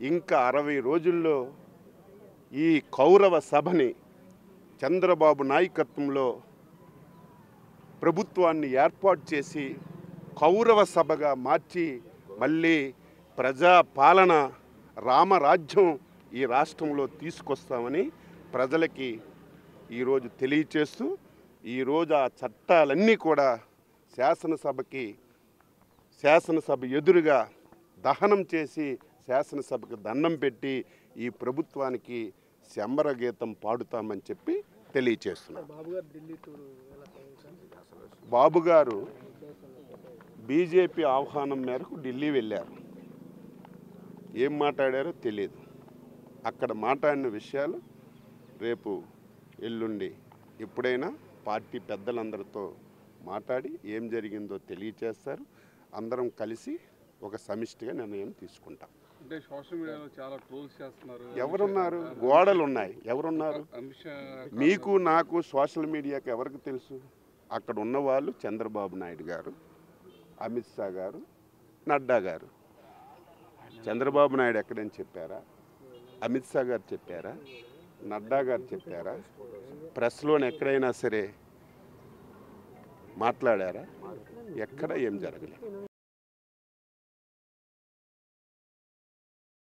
ఇంకా అరవై రోజుల్లో ఈ కౌరవ సభని చంద్రబాబు నాయకత్వంలో ప్రభుత్వాన్ని ఏర్పాటు చేసి కౌరవ సభగా మార్చి మళ్ళీ ప్రజాపాలన రామరాజ్యం ఈ రాష్ట్రంలో తీసుకొస్తామని ప్రజలకి ఈరోజు తెలియచేస్తూ ఈరోజు ఆ చట్టాలన్నీ కూడా శాసనసభకి శాసనసభ ఎదురుగా దహనం చేసి శాసనసభకు దండం పెట్టి ఈ ప్రభుత్వానికి శంబర గీతం పాడుతామని చెప్పి తెలియచేస్తున్నాం బాబు గారు ఢిల్లీ టూర్ ఎలా సార్ బాబు గారు బీజేపీ ఆహ్వానం మేరకు ఢిల్లీ వెళ్ళారు. ఏం మాట్లాడారో తెలియదు అక్కడ మాట్లాడిన విషయాలు రేపు ఎల్లుండి ఎప్పుడైనా పార్టీ పెద్దలందరితో మాట్లాడి ఏం జరిగిందో తెలియచేస్తారు. అందరం కలిసి ఒక సమిష్టిగా నిర్ణయం తీసుకుంటాం. అంటే సోషల్ మీడియాలో చాలా ట్రోల్స్ చేస్తున్నారు. ఎవరున్నారు? గోడలు ఉన్నాయి. ఎవరున్నారు? మీకు నాకు సోషల్ మీడియాకి ఎవరికి తెలుసు? అక్కడ ఉన్న వాళ్ళు చంద్రబాబు నాయుడు గారు అమిత్ షా గారు నడ్డా గారు. చంద్రబాబు నాయుడు ఎక్కడని చెప్పారా? అమిత్ షా గారు చెప్పారా? నడ్డా గారు చెప్పారా? ప్రెస్లోని ఎక్కడైనా సరే మాట్లాడారా? ఎక్కడ ఏం జరగలేదు.